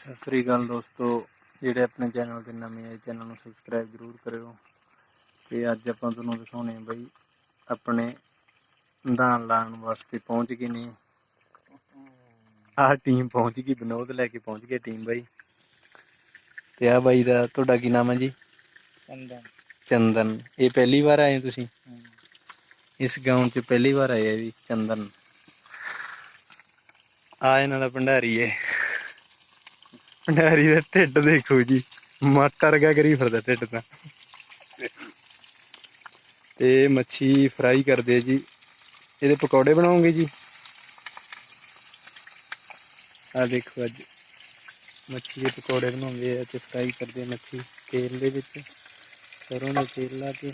ਸਤਿ ਸ੍ਰੀ ਅਕਾਲ ਦੋਸਤੋ ਜਿਹੜੇ ਆਪਣੇ ਚੈਨਲ ਤੇ ਨਵੇਂ ਆਏ ਚੈਨਲ ਨੂੰ ਸਬਸਕ੍ਰਾਈਬ ਜ਼ਰੂਰ ਕਰਿਓ। ਤੇ ਅੱਜ ਆਪਾਂ ਤੁਹਾਨੂੰ ਦਿਖਾਉਣੇ ਆ ਬਈ ਆਪਣੇ ਦਾਨ ਲਾਉਣ ਵਾਸਤੇ ਪਹੁੰਚ ਗਏ ਨੇ। ਆਹ ਟੀਮ ਪਹੁੰਚ ਗਈ ਬਨੋਦ ਲੈ ਕੇ ਪਹੁੰਚ ਗਈ ਟੀਮ ਬਾਈ। ਤੇ ਆ ਬਾਈ ਦਾ ਤੁਹਾਡਾ ਕੀ ਨਾਮ ਹੈ ਜੀ? ਚੰਦਨ। ਚੰਦਨ। ਇਹ ਪਹਿਲੀ ਵਾਰ ਆਏ ਤੁਸੀਂ? ਇਸ ਗਾਉਂ 'ਚ ਪਹਿਲੀ ਵਾਰ ਆਏ ਆ ਵੀ ਚੰਦਨ। ਆ ਇਹਨਾਂ ਦਾ ਭੰਡਾਰੀ ਹੈ। ਭੰਡਾਰੀ ਦਾ ਢਿੱਡ ਦੇਖੋ ਜੀ। ਮੱਟ ਵਰਗਾ ਕਰੀ ਫਿਰਦਾ ਢਿੱਡ ਤਾਂ। ਤੇ ਮੱਛੀ ਫਰਾਈ ਕਰਦੇ ਆ ਜੀ। ਇਹਦੇ ਪਕੌੜੇ ਬਣਾਉਂਗੇ ਜੀ। ਆ ਦੇਖੋ ਅੱਜ ਮੱਛੀ ਦੇ ਪਕੌੜੇ ਬਣਾਉਂਦੇ ਆ ਤੇ ਫਰਾਈ ਕਰਦੇ ਮੱਛੀ ਤੇਲ ਦੇ ਵਿੱਚ। ਸਰੋਂ ਦਾ ਤੇਲ ਲਾ ਕੇ।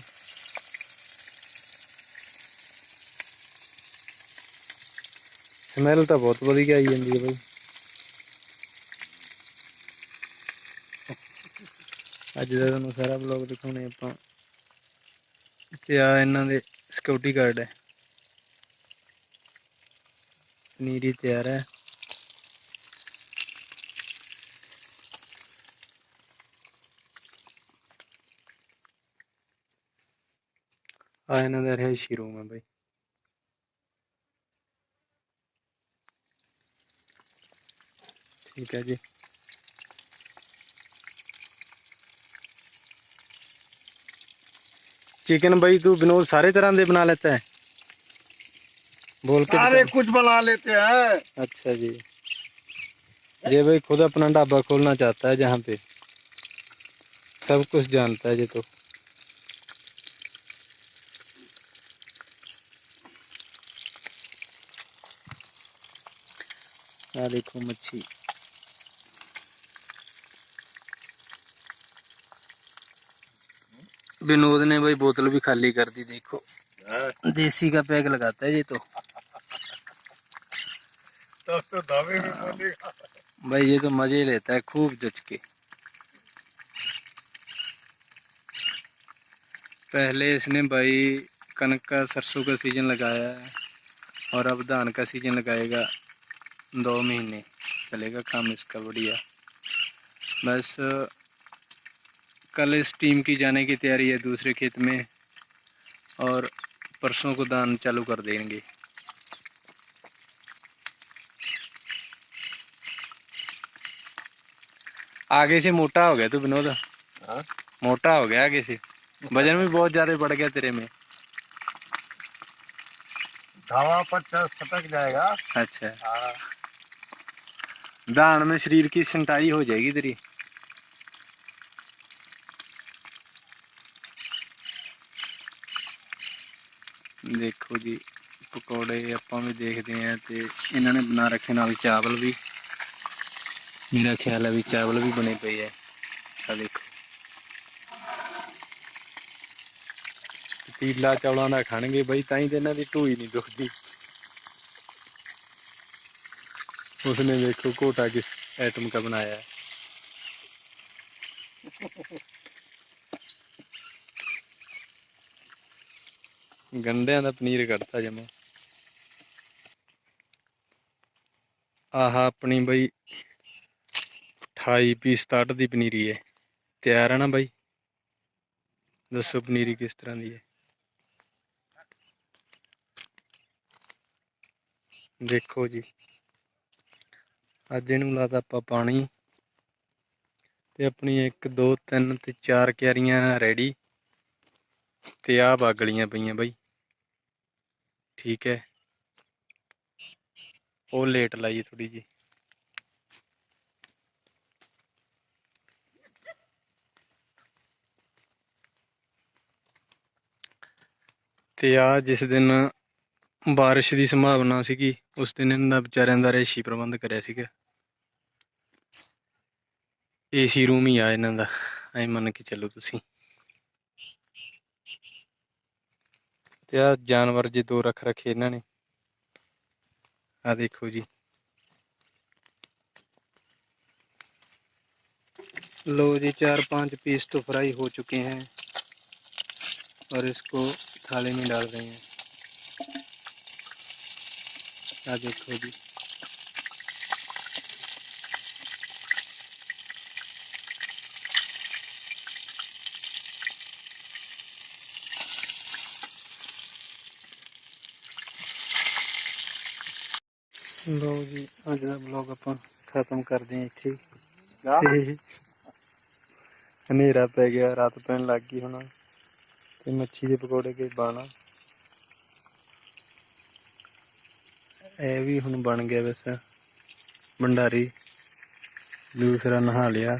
ਸਮੈਲ ਤਾਂ ਬਹੁਤ ਵਧੀਆ ਆਈ ਜਾਂਦੀ ਹੈ ਬਾਈ। ਅੱਜ ਦਾ ਤੁਹਾਨੂੰ ਸਾਰਾ ਬਲੌਗ ਦਿਖਾਉਣੇ ਆਪਾਂ ਤੇ ਆ ਇਹਨਾਂ ਦੇ ਸਿਕਿਉਰਿਟੀ ਗਾਰਡ ਹੈ। ਨੀਰੀ ਤਿਆਰ ਹੈ। ਆ ਇਹਨਾਂ ਦਾ ਰਿਹਾਇਸ਼ੀ ਰੂਮ ਹੈ ਬਾਈ। ਠੀਕ ਹੈ ਜੀ। चिकन भाई तू विनोद सारे तरह के बना लेता है बोल के सारे कुछ बना लेते हैं अच्छा जी ये भाई खुद अपना ढाबा खोलना चाहता है जहाँ पे सब कुछ जानता है जी तो वालेकुम अच्छी विनोद ने भाई बोतल भी खाली कर दी देखो। देसी का पैक लगाता है ये तो। तब तो दावे बोलेगा भाई ये तो मज़े लेता है खूब जच के पहले इसने भाई कनक का सरसों का सीज़न लगाया है और अब धान का सीज़न लगाएगा दो महीने। चलेगा काम इसका बढ़िया। बस कल इस टीम की जाने की तैयारी है दूसरे खेत में और परसों को दान चालू कर देंगे। आगे से मोटा हो गया तू विनोद? हाँ? मोटा हो गया आगे से? वज़न भी बहुत ज़्यादा बढ़ गया तेरे में। धावा पर सटक जाएगा। अच्छा। हाँ। दान में शरीर की संटाई हो जाएगी तेरी। ਦੇਖੋ ਜੀ, ਪਕੌੜੇ ਆਪਾਂ ਵੀ ਦੇਖਦੇ ਆਂ ਤੇ ਇਹਨਾਂ ਨੇ ਬਣਾ ਰੱਖੇ ਨਾਲ ਚਾਵਲ ਵੀ। ਮੇਰਾ ਖਿਆਲ ਹੈ ਵੀ ਚਾਵਲ ਵੀ ਬਣੇ ਪਏ ਆ। ਆ ਦੇਖੋ। ਪੀਲਾ ਚੌਲਾਂ ਦਾ ਖਾਣਗੇ ਬਈ, ਤਾਂ ਹੀ ਤੇ ਇਹਨਾਂ ਦੀ ਢੂਈ ਨਹੀਂ ਦੁਖਦੀ। ਉਸਨੇ ਦੇਖੋ ਕੋਟਾ ਕਿਸ ਆਈਟਮ ਕਾ ਬਣਾਇਆ। ਹੈ ਗੰਡਿਆਂ ਦਾ ਪਨੀਰ ਕੱਢਤਾ ਜਮਾ। ਆਹ ਆਪਣੀ ਬਈ 28 ਪੀਸ 67 ਦੀ ਪਨੀਰੀ ਹੈ ਤਿਆਰ ਹੈ ਨਾ ਬਾਈ? ਦੱਸੋ ਪਨੀਰੀ ਕਿਸ ਤਰ੍ਹਾਂ ਦੀ ਹੈ। ਦੇਖੋ ਜੀ। ਅੱਜ ਇਹਨੂੰ ਲਾਤਾ ਆਪਾਂ ਪਾਣੀ। ਤੇ ਆਪਣੀ 1 2 3 ਤੇ 4 ਕਿਆਰੀਆਂ ਰੈਡੀ ਤੇ ਆ ਬਾਗਲੀਆਂ ਪਈਆਂ ਬਾਈ। ਠੀਕ ਹੈ। ਉਹ ਲੇਟ ਲਾਈਏ ਥੋੜੀ ਜੀ ਤੇ ਆ ਜਿਸ ਦਿਨ ਬਾਰਿਸ਼ ਦੀ ਸੰਭਾਵਨਾ ਸੀਗੀ, ਉਸ ਦਿਨ ਇਹਨਾਂ ਵਿਚਾਰਿਆਂ ਦਾ ਰੇਸ਼ੀ ਪ੍ਰਬੰਧ ਕਰਿਆ ਸੀਗਾ। ਏਸੀ ਰੂਮ ਹੀ ਆ ਇਹਨਾਂ ਦਾ। ਐ ਮੰਨ ਕੇ ਚੱਲੋ ਤੁਸੀਂ। ਤੇ ਆ ਜਾਨਵਰ ਜੇ ਦੋ ਰੱਖ ਰੱਖੇ ਇਹਨਾਂ ਨੇ ਆ ਦੇਖੋ ਜੀ लो जी चार पांच पीस तो फ्राई हो चुके हैं और इसको थाली में डाल रहे हैं आ देखो जी ਲੋ ਜੀ ਅੱਜ ਦਾ ਵਲੌਗ ਆਪਾਂ ਖਤਮ ਕਰਦੇ ਹਾਂ ਇੱਥੇ। ਤੇ ਹਨੇਰਾ ਪੈ ਗਿਆ ਰਾਤ ਪੈਣ ਲੱਗ ਗਈ ਹੁਣ। ਤੇ ਮੱਛੀ ਦੇ ਪਕੌੜੇ ਕੇ ਬਾਣਾ। ਇਹ ਵੀ ਹੁਣ ਬਣ ਗਿਆ ਵੈਸੇ। ਭੰਡਾਰੀ। ਦੂਸਰਾ ਨਹਾ ਲਿਆ।